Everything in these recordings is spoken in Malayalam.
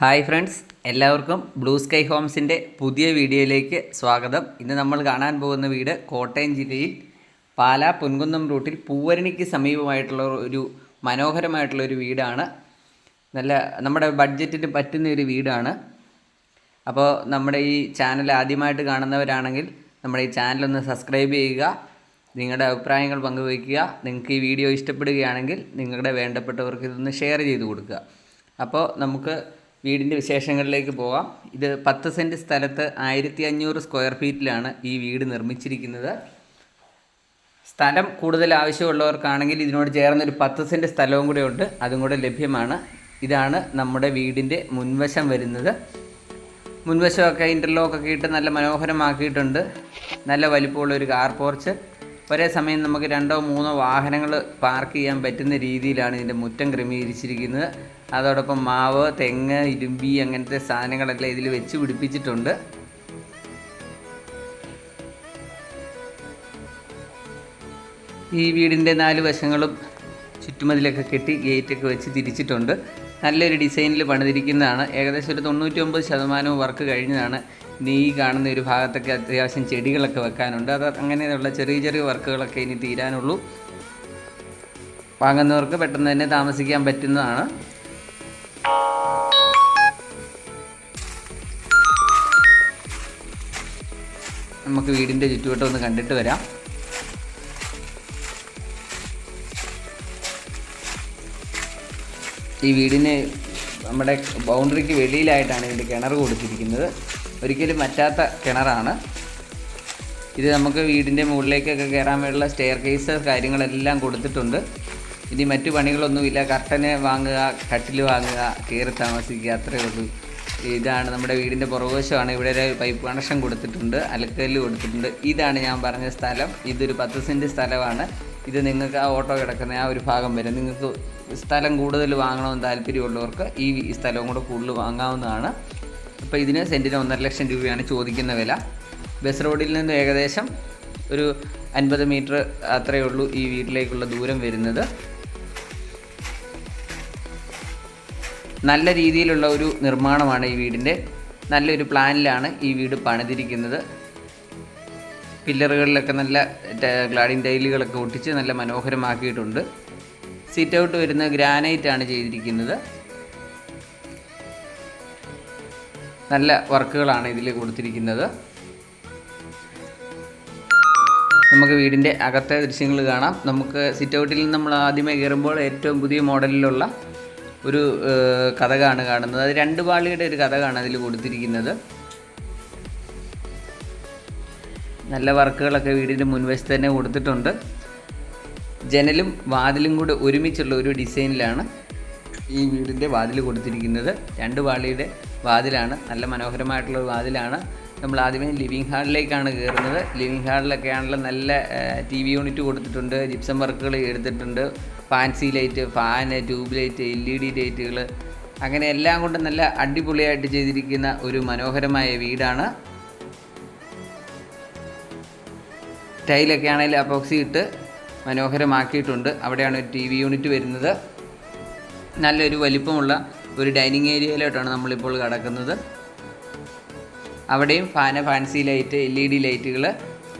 ഹായ് ഫ്രണ്ട്സ് എല്ലാവർക്കും ബ്ലൂ സ്കൈ ഹോംസിന്റെ പുതിയ വീഡിയോയിലേക്ക് സ്വാഗതം. ഇന്ന് നമ്മൾ കാണാൻ പോകുന്ന വീട് കോട്ടയം ജില്ലയിൽ പാലാ പുൻകുന്നം റൂട്ടിൽ പൂവരണിക്ക് സമീപമായിട്ടുള്ള ഒരു മനോഹരമായിട്ടുള്ള ഒരു വീടാണ്. നല്ല നമ്മുടെ ബഡ്ജറ്റിന് പറ്റുന്ന ഒരു വീടാണ്. അപ്പോൾ നമ്മുടെ ഈ ചാനൽ ആദ്യമായിട്ട് കാണുന്നവരാണെങ്കിൽ നമ്മുടെ ഈ ചാനൽ ഒന്ന് സബ്സ്ക്രൈബ് ചെയ്യുക നിങ്ങളുടെ അഭിപ്രായങ്ങൾ പങ്കുവയ്ക്കുക നിങ്ങൾക്ക് ഈ വീഡിയോ ഇഷ്ടപ്പെടുകയാണെങ്കിൽ നിങ്ങളുടെ വേണ്ടപ്പെട്ടവർക്ക് ഇതൊന്ന് ഷെയർ ചെയ്ത് കൊടുക്കുക. അപ്പോൾ നമുക്ക് വീടിന്റെ വിശേഷങ്ങളിലേക്ക് പോകാം. ഇത് പത്ത് സെന്റ് സ്ഥലത്ത് ആയിരത്തി അഞ്ഞൂറ് സ്ക്വയർ ഫീറ്റിലാണ് ഈ വീട് നിർമ്മിച്ചിരിക്കുന്നത്. സ്ഥലം കൂടുതൽ ആവശ്യമുള്ളവർക്കാണെങ്കിൽ ഇതിനോട് ചേർന്നൊരു പത്ത് സെന്റ് സ്ഥലവും കൂടെ ഉണ്ട്. അതും കൂടെ ലഭ്യമാണ്. ഇതാണ് നമ്മുടെ വീടിന്റെ മുൻവശം വരുന്നത്. മുൻവശമൊക്കെ ഇന്റർലോക്കൊക്കെ ഇട്ട് നല്ല മനോഹരമാക്കിയിട്ടുണ്ട്. നല്ല വലിപ്പമുള്ള ഒരു കാർ പോർച്ച് ഒരേ സമയം നമുക്ക് രണ്ടോ മൂന്നോ വാഹനങ്ങൾ പാർക്ക് ചെയ്യാൻ പറ്റുന്ന രീതിയിലാണ് ഇതിന്റെ മുറ്റം ക്രമീകരിച്ചിരിക്കുന്നത്. അതോടൊപ്പം മാവ് തെങ്ങ് ഇരുമ്പി അങ്ങനത്തെ സാധനങ്ങളെല്ലാം ഇതിൽ വെച്ച് പിടിപ്പിച്ചിട്ടുണ്ട്. ഈ വീടിന്റെ നാല് വശങ്ങളും ചുറ്റുമതിലൊക്കെ കെട്ടി ഗേറ്റൊക്കെ വെച്ച് തിരിച്ചിട്ടുണ്ട്. നല്ലൊരു ഡിസൈനിൽ പണിതിരിക്കുന്നതാണ്. ഏകദേശം ഒരു തൊണ്ണൂറ്റി ഒമ്പത് ശതമാനവും വർക്ക് കഴിഞ്ഞതാണ്. ഇനി ഈ കാണുന്ന ഒരു ഭാഗത്തൊക്കെ അത്യാവശ്യം ചെടികളൊക്കെ വെക്കാനുണ്ട്. അത് അങ്ങനെയുള്ള ചെറിയ ചെറിയ വർക്കുകളൊക്കെ ഇനി തീരാനുള്ളൂ. വാങ്ങുന്നവർക്ക് പെട്ടെന്ന് തന്നെ താമസിക്കാൻ പറ്റുന്നതാണ്. നമുക്ക് വീടിന്റെ ചുറ്റുവട്ടം ഒന്ന് കണ്ടിട്ട് വരാം. ഈ വീടിന് നമ്മുടെ ബൗണ്ടറിക്ക് വെളിയിലായിട്ടാണ് ഇതിന്റെ കിണർ കൊടുത്തിരിക്കുന്നത്. ഒരിക്കലും പറ്റാത്ത കിണറാണ്. ഇത് നമുക്ക് വീടിന്റെ മുകളിലേക്കൊക്കെ കയറാൻ വേണ്ടിയുള്ള സ്റ്റെയർ കേസ് കാര്യങ്ങളെല്ലാം കൊടുത്തിട്ടുണ്ട്. ഇനി മറ്റു പണികളൊന്നുമില്ല. കർട്ടന് വാങ്ങുക കട്ടിൽ വാങ്ങുക കയറി താമസിക്കുക അത്രയേ ഉള്ളൂ. ഇതാണ് നമ്മുടെ വീടിന്റെ പുറകുവശമാണ്. ഇവിടെ ഒരു പൈപ്പ് കണക്ഷൻ കൊടുത്തിട്ടുണ്ട് അലക്കല്ല് കൊടുത്തിട്ടുണ്ട്. ഇതാണ് ഞാൻ പറഞ്ഞ സ്ഥലം. ഇതൊരു പത്ത് സെന്റ് സ്ഥലമാണ്. ഇത് നിങ്ങൾക്ക് ആ ഓട്ടോ കിടക്കുന്ന ആ ഒരു ഭാഗം വരെ നിങ്ങൾക്ക് സ്ഥലം കൂടുതൽ വാങ്ങണമെന്ന് താല്പര്യമുള്ളവർക്ക് ഈ സ്ഥലവും കൂടെ കൂടുതൽ വാങ്ങാവുന്നതാണ്. അപ്പോൾ ഇതിന് സെന്റിന് ഒന്നര ലക്ഷം രൂപയാണ് ചോദിക്കുന്ന വില. ബസ് റോഡിൽ നിന്ന് ഏകദേശം ഒരു അൻപത് മീറ്റർ അത്രയേ ഉള്ളൂ ഈ വീട്ടിലേക്കുള്ള ദൂരം വരുന്നത്. നല്ല രീതിയിലുള്ള ഒരു നിർമ്മാണമാണ് ഈ വീടിന്റെ. നല്ലൊരു പ്ലാനിലാണ് ഈ വീട് പണിതിരിക്കുന്നത്. പില്ലറുകളിലൊക്കെ നല്ല ഗ്ലാഡിൻ ടൈലുകളൊക്കെ ഒട്ടിച്ച് നല്ല മനോഹരമാക്കിയിട്ടുണ്ട്. സിറ്റ് ഔട്ട് വരുന്ന ഗ്രാനൈറ്റ് ആണ് ചെയ്തിരിക്കുന്നത്. നല്ല വർക്കുകളാണ് ഇതിൽ കൊടുത്തിരിക്കുന്നത്. നമുക്ക് വീടിന്റെ അകത്തെ ദൃശ്യങ്ങൾ കാണാം. നമുക്ക് സിറ്റ് ഔട്ടിൽ നമ്മൾ ആദ്യമേ കയറുമ്പോൾ ഏറ്റവും പുതിയ മോഡലിലുള്ള ഒരു കഥകാണ് കാണുന്നത്. അത് രണ്ട് പാളിയുടെ ഒരു കഥകാണ് അതിൽ കൊടുത്തിരിക്കുന്നത്. നല്ല വർക്കുകളൊക്കെ വീടിന്റെ മുൻവശത്ത് തന്നെ കൊടുത്തിട്ടുണ്ട്. ജനലും വാതിലും കൂടെ ഒരുമിച്ചുള്ള ഒരു ഡിസൈനിലാണ് ഈ വീടിന്റെ വാതിൽ കൊടുത്തിരിക്കുന്നത്. രണ്ട് പാളിയുടെ വാതിലാണ് നല്ല മനോഹരമായിട്ടുള്ള ഒരു വാതിലാണ്. നമ്മൾ ആദ്യമേ ലിവിങ് ഹാളിലേക്കാണ് കയറുന്നത് ലിവിങ് ഹാളിലൊക്കെ ആണല്ലോ നല്ല ടി വി യൂണിറ്റ് കൊടുത്തിട്ടുണ്ട് ജിപ്സം വർക്കുകൾ എടുത്തിട്ടുണ്ട്. Fancy light fan tube light L E D ലൈറ്റുകൾ അങ്ങനെ എല്ലാം കൊണ്ടും നല്ല അടിപൊളിയായിട്ട് ചെയ്തിരിക്കുന്ന ഒരു മനോഹരമായ വീടാണ്. ടൈലൊക്കെ ആണെങ്കിൽ അപ്പോക്സി ഇട്ട് മനോഹരമാക്കിയിട്ടുണ്ട്. അവിടെയാണ് ഒരു ടി വി യൂണിറ്റ് വരുന്നത്. നല്ലൊരു വലിപ്പമുള്ള ഒരു ഡൈനിങ് ഏരിയയിലോട്ടാണ് നമ്മളിപ്പോൾ കിടക്കുന്നത്. അവിടെയും fan fancy light L E D ലൈറ്റുകൾ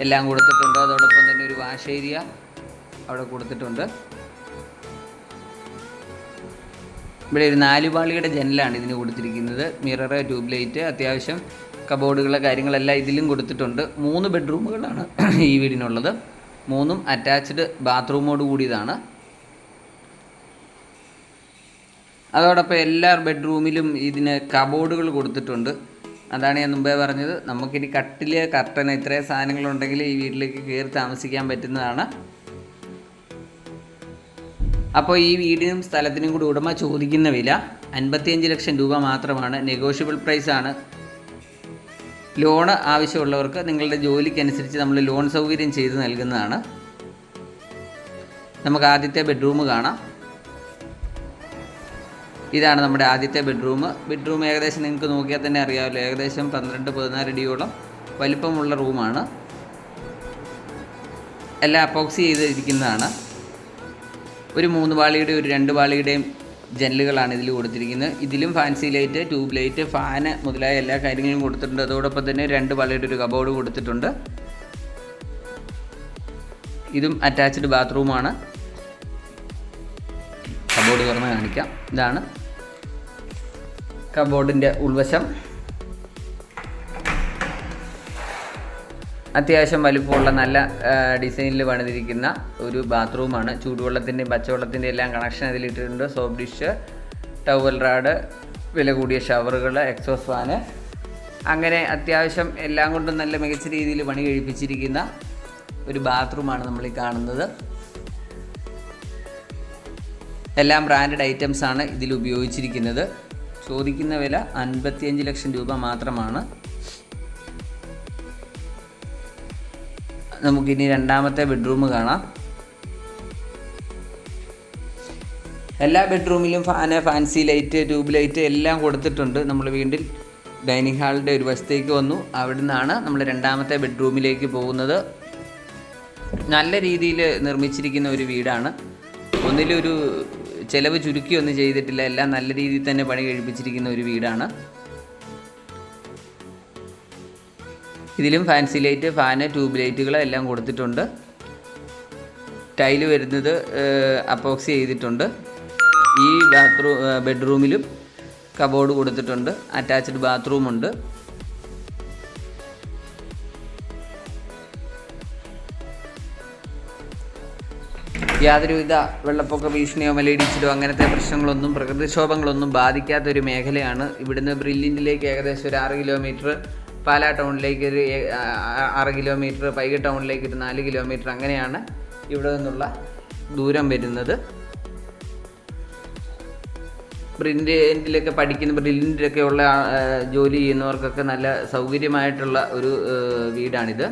എല്ലാം കൊടുത്തിട്ടുണ്ട്. അതോടൊപ്പം തന്നെ ഒരു വാഷ് ഏരിയ അവിടെ കൊടുത്തിട്ടുണ്ട്. ഇവിടെ ഒരു നാലുപാളിയുടെ ജനലാണ് ഇതിന് കൊടുത്തിരിക്കുന്നത്. മിറർ ട്യൂബ് ലൈറ്റ് അത്യാവശ്യം കബോർഡുകൾ കാര്യങ്ങളെല്ലാം ഇതിലും കൊടുത്തിട്ടുണ്ട്. മൂന്ന് ബെഡ്റൂമുകളാണ് ഈ വീടിനുള്ളത്. മൂന്നും അറ്റാച്ച്ഡ് ബാത്റൂമോട് കൂടിയതാണ്. അതോടൊപ്പം എല്ലാ ബെഡ്റൂമിലും ഇതിന് കബോർഡുകൾ കൊടുത്തിട്ടുണ്ട്. അതാണ് ഞാൻ മുമ്പേ പറഞ്ഞത്. നമുക്കിനി കട്ടിൽ കർട്ടൻ ഇത്രയും സാധനങ്ങളുണ്ടെങ്കിൽ ഈ വീട്ടിലേക്ക് കയറി താമസിക്കാൻ പറ്റുന്നതാണ്. അപ്പോൾ ഈ വീടിനും സ്ഥലത്തിനും കൂടി ഉടമ ചോദിക്കുന്ന വില അൻപത്തിയഞ്ച് ലക്ഷം രൂപ മാത്രമാണ്. നെഗോഷ്യബിൾ പ്രൈസ് ആണ്. ലോണ് ആവശ്യമുള്ളവർക്ക് നിങ്ങളുടെ ജോലിക്കനുസരിച്ച് നമ്മൾ ലോൺ സൗകര്യം ചെയ്ത് നൽകുന്നതാണ്. നമുക്ക് ആദ്യത്തെ ബെഡ്റൂം കാണാം. ഇതാണ് നമ്മുടെ ആദ്യത്തെ ബെഡ്റൂം ബെഡ്റൂം ഏകദേശം നിങ്ങൾക്ക് നോക്കിയാൽ തന്നെ അറിയാമല്ലോ. ഏകദേശം പന്ത്രണ്ട് പതിനാറ് അടിയോളം വലിപ്പമുള്ള റൂമാണ് എല്ലാം അപ്പോക്സി ചെയ്തിരിക്കുന്നതാണ്. ഒരു മൂന്ന് പാളിയുടെ ഒരു രണ്ട് പാളിയുടെയും ജനലുകളാണ് ഇതിൽ കൊടുത്തിരിക്കുന്നത്. ഇതിലും fancy light tube light fan മുതലായ എല്ലാ കാര്യങ്ങളും കൊടുത്തിട്ടുണ്ട്. അതോടൊപ്പം തന്നെ രണ്ട് പാളിയുടെ ഒരു കബോർഡ് കൊടുത്തിട്ടുണ്ട്. ഇതും അറ്റാച്ച്ഡ് ബാത്റൂമാണ് കബോർഡ് തുറന്ന് കാണിക്കാം. ഇതാണ് കബോർഡിന്റെ ഉൾവശം. അത്യാവശ്യം വലിപ്പമുള്ള നല്ല ഡിസൈനിൽ പണിതിരിക്കുന്ന ഒരു ബാത്റൂമാണ്. ചൂടുവെള്ളത്തിന്റെയും പച്ചവെള്ളത്തിന്റെയും എല്ലാം കണക്ഷൻ അതിലിട്ടിട്ടുണ്ട്. സോപ്പ് ഡിഷ് ടവൽ റാഡ് വില കൂടിയ ഷവറുകൾ എക്സോസ് ഫാന് അങ്ങനെ അത്യാവശ്യം എല്ലാം കൊണ്ടും നല്ല മികച്ച രീതിയിൽ പണി കഴിപ്പിച്ചിരിക്കുന്ന ഒരു ബാത്റൂമാണ് നമ്മൾ ഈ കാണുന്നത്. എല്ലാം ബ്രാൻഡഡ് ഐറ്റംസ് ആണ് ഇതിൽ ഉപയോഗിച്ചിരിക്കുന്നത്. ചോദിക്കുന്ന വില അൻപത്തിയഞ്ച് ലക്ഷം രൂപ മാത്രമാണ്. നമുക്കിനി രണ്ടാമത്തെ ബെഡ്റൂം കാണാം. എല്ലാ ബെഡ്റൂമിലും fan fancy light tube light എല്ലാം കൊടുത്തിട്ടുണ്ട്. നമ്മൾ വീണ്ടും ഡൈനിങ് ഹാളിന്റെ ഒരു വശത്തേക്ക് വന്നു. അവിടെ നിന്നാണ് നമ്മൾ രണ്ടാമത്തെ ബെഡ്റൂമിലേക്ക് പോകുന്നത്. നല്ല രീതിയിൽ നിർമ്മിച്ചിരിക്കുന്ന ഒരു വീടാണ്. ഒന്നിലൊരു ചിലവ് ചുരുക്കിയൊന്നും ചെയ്തിട്ടില്ല. എല്ലാം നല്ല രീതിയിൽ തന്നെ പണി കഴിപ്പിച്ചിരിക്കുന്ന ഒരു വീടാണ്. ഇതിലും ഫാൻസി ലൈറ്റ് ഫാന് ട്യൂബ് ലൈറ്റുകൾ എല്ലാം കൊടുത്തിട്ടുണ്ട്. ടൈൽ വരുന്നത് അപ്പോക്സി ചെയ്തിട്ടുണ്ട്. ഈ ബാത്റൂം ബെഡ്റൂമിലും കബോർഡ് കൊടുത്തിട്ടുണ്ട്. അറ്റാച്ച്ഡ് ബാത്റൂമുണ്ട് യാതൊരുവിധ വെള്ളപ്പൊക്ക ഭീഷണിയോ മലയിടിച്ചിലോ അങ്ങനത്തെ പ്രശ്നങ്ങളൊന്നും പ്രകൃതിക്ഷോഭങ്ങളൊന്നും ബാധിക്കാത്ത ഒരു മേഖലയാണ്. ഇവിടുന്ന് ബ്രില്ലിന്റിലേക്ക് ഏകദേശം ഒരു ആറ് കിലോമീറ്റർ പാലാ ടൗണിലേക്ക് ഒരു ആറ് കിലോമീറ്റർ പൈക ടൗണിലേക്ക് ഒരു നാല് കിലോമീറ്റർ അങ്ങനെയാണ് ഇവിടെ നിന്നുള്ള ദൂരം വരുന്നത്. ബ്രില്ലിന്റിലൊക്കെ പഠിക്കുന്ന ബ്രില്ലിന്റിലൊക്കെ ഉള്ള ജോലി ചെയ്യുന്നവർക്കൊക്കെ നല്ല സൗകര്യമായിട്ടുള്ള ഒരു വീടാണിത്.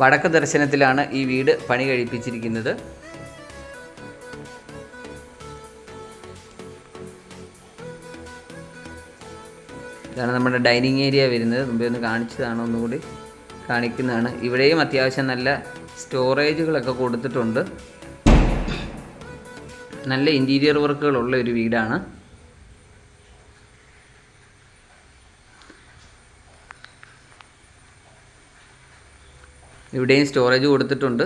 വടക്ക് ദർശനത്തിലാണ് ഈ വീട് പണി കഴിപ്പിച്ചിരിക്കുന്നത്. ഇതാണ് നമ്മുടെ ഡൈനിങ് ഏരിയ വരുന്നത്. മുമ്പേ ഒന്ന് കാണിച്ചതാണ്? ഒന്നുകൂടി കാണിക്കുന്നതാണ്. ഇവിടെയും അത്യാവശ്യം നല്ല സ്റ്റോറേജുകളൊക്കെ കൊടുത്തിട്ടുണ്ട്. നല്ല ഇന്റീരിയർ വർക്കുകളുള്ള ഒരു വീടാണ്. ഇവിടെയും സ്റ്റോറേജ് കൊടുത്തിട്ടുണ്ട്.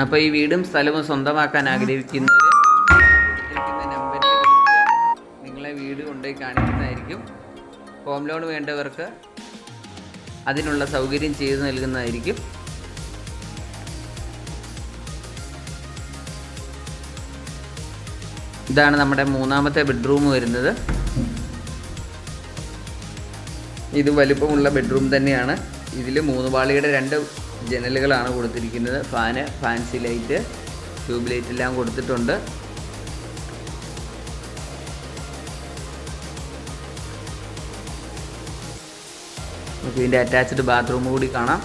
അപ്പോൾ ഈ വീടും സ്ഥലവും സ്വന്തമാക്കാൻ വിളിച്ച് നിങ്ങളെ വീട് കൊണ്ടുപോയി കാണിക്കുന്നതായിരിക്കും. ഹോം ലോൺ വേണ്ടവർക്ക് അതിനുള്ള സൗകര്യം ചെയ്തു നൽകുന്നതായിരിക്കും. ഇതാണ് നമ്മുടെ മൂന്നാമത്തെ ബെഡ്റൂം വരുന്നത്. ഇത് വലുപ്പമുള്ള ബെഡ്റൂം തന്നെയാണ്. ഇതിൽ മൂന്ന് പാളിയുടെ രണ്ട് ജനലുകളാണ് കൊടുത്തിരിക്കുന്നത്. Fan fancy light tube light എല്ലാം കൊടുത്തിട്ടുണ്ട്. നമുക്ക് ഇതിന്റെ അറ്റാച്ച്ഡ് ബാത്റൂം കൂടി കാണാം.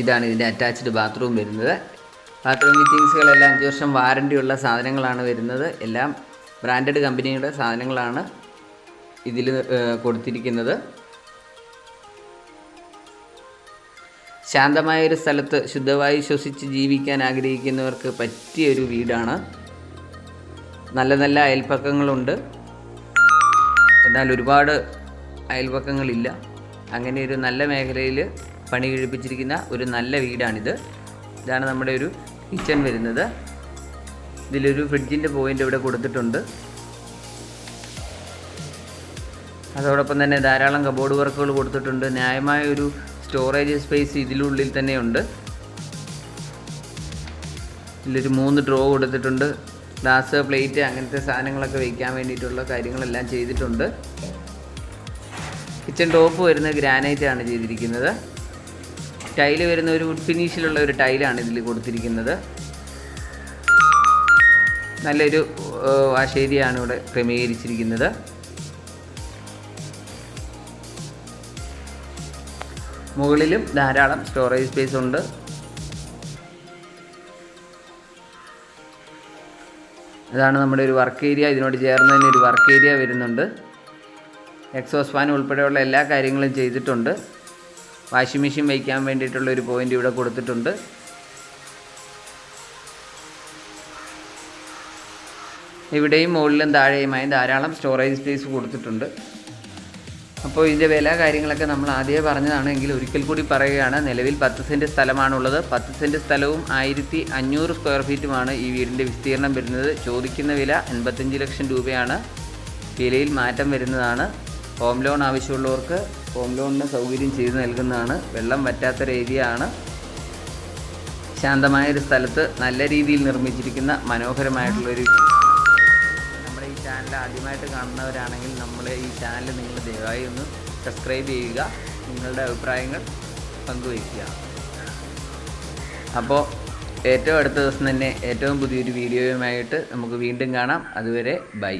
ഇതാണ് ഇതിന്റെ അറ്റാച്ച്ഡ് ബാത്റൂം വരുന്നത്. ബാത്റൂം ഫിറ്റിങ്സുകളെല്ലാം അഞ്ച് വർഷം വാറണ്ടി ഉള്ള സാധനങ്ങളാണ് വരുന്നത്. എല്ലാം ബ്രാൻഡഡ് കമ്പനിയുടെ സാധനങ്ങളാണ് ഇതിൽ കൊടുത്തിരിക്കുന്നത്. ശാന്തമായ ഒരു സ്ഥലത്ത് ശുദ്ധവായു ശ്വസിച്ച് ജീവിക്കാൻ ആഗ്രഹിക്കുന്നവർക്ക് പറ്റിയ ഒരു വീടാണ്. നല്ല നല്ല അയൽപ്പക്കങ്ങളുണ്ട് എന്നാൽ ഒരുപാട് അയൽപ്പക്കങ്ങളില്ല അങ്ങനെ ഒരു നല്ല മേഖലയിൽ പണി കഴിപ്പിച്ചിരിക്കുന്ന ഒരു നല്ല വീടാണിത്. ഇതാണ് നമ്മുടെ ഒരു കിച്ചൺ വരുന്നത്. ഇതിലൊരു ഫ്രിഡ്ജിന്റെ പോയിന്റ് ഇവിടെ കൊടുത്തിട്ടുണ്ട്. അതോടൊപ്പം തന്നെ ധാരാളം കബോർഡ് വർക്കുകൾ കൊടുത്തിട്ടുണ്ട്. ന്യായമായ ഒരു സ്റ്റോറേജ് സ്പേസ് ഇതിനുള്ളിൽ തന്നെയുണ്ട്. ഇതിലൊരു മൂന്ന് ഡ്രോ കൊടുത്തിട്ടുണ്ട്. ഗ്ലാസ് പ്ലേറ്റ് അങ്ങനത്തെ സാധനങ്ങളൊക്കെ വയ്ക്കാൻ വേണ്ടിയിട്ടുള്ള കാര്യങ്ങളെല്ലാം ചെയ്തിട്ടുണ്ട്. കിച്ചൺ ടോപ്പ് വരുന്ന ഗ്രാനൈറ്റ് ആണ് ചെയ്തിരിക്കുന്നത്. ടൈൽ വരുന്ന ഒരു വുഡ് ഫിനിഷിലുള്ള ഒരു ടൈലാണ് ഇതിൽ കൊടുത്തിരിക്കുന്നത്. നല്ലൊരു വാശേരിയാണ് ഇവിടെ ക്രമീകരിച്ചിരിക്കുന്നത്. മുകളിലും ധാരാളം സ്റ്റോറേജ് സ്പേസ് ഉണ്ട്. അതാണ് നമ്മുടെ ഒരു വർക്ക് ഏരിയ ഇതിനോട് ചേർന്ന് തന്നെ ഒരു വർക്ക് ഏരിയ വരുന്നുണ്ട്. എക്സോസ് ഫാൻ ഉൾപ്പെടെയുള്ള എല്ലാ കാര്യങ്ങളും ചെയ്തിട്ടുണ്ട്. വാഷിംഗ് മെഷീൻ വയ്ക്കാൻ വേണ്ടിയിട്ടുള്ള ഒരു പോയിന്റ് ഇവിടെ കൊടുത്തിട്ടുണ്ട്. ഇവിടെയും മുകളിലും താഴെയുമായി ധാരാളം സ്റ്റോറേജ് സ്പേസ് കൊടുത്തിട്ടുണ്ട്. അപ്പോൾ ഇതിന്റെ വില കാര്യങ്ങളൊക്കെ നമ്മൾ ആദ്യമേ പറഞ്ഞതാണെങ്കിൽ ഒരിക്കൽ കൂടി പറയുകയാണ് നിലവിൽ പത്ത് സെന്റ് സ്ഥലമാണുള്ളത്. പത്ത് സെന്റ് സ്ഥലവും ആയിരത്തി അഞ്ഞൂറ് സ്ക്വയർ ഫീറ്റുമാണ് ഈ വീടിന്റെ വിസ്തീർണം വരുന്നത്. ചോദിക്കുന്ന വില എൺപത്തഞ്ച് ലക്ഷം രൂപയാണ്. വിലയിൽ മാറ്റം വരുന്നതാണ്. ഹോം ലോൺ ആവശ്യമുള്ളവർക്ക് ഹോം ലോണിന് സൗകര്യം ചെയ്തു നൽകുന്നതാണ്. വെള്ളം വറ്റാത്തൊരു ഏരിയ ആണ് ശാന്തമായ ഒരു സ്ഥലത്ത് നല്ല രീതിയിൽ നിർമ്മിച്ചിരിക്കുന്ന മനോഹരമായിട്ടുള്ളൊരു ചാനൽ ആദ്യമായിട്ട് കാണുന്നവരാണെങ്കിൽ നമ്മൾ ഈ ചാനൽ നിങ്ങൾ ദയവായി ഒന്ന് സബ്സ്ക്രൈബ് ചെയ്യുക നിങ്ങളുടെ അഭിപ്രായങ്ങൾ പങ്കുവയ്ക്കുക. അപ്പോൾ ഏറ്റവും അടുത്ത ദിവസം തന്നെ ഏറ്റവും പുതിയൊരു വീഡിയോയുമായിട്ട് നമുക്ക് വീണ്ടും കാണാം. അതുവരെ ബൈ.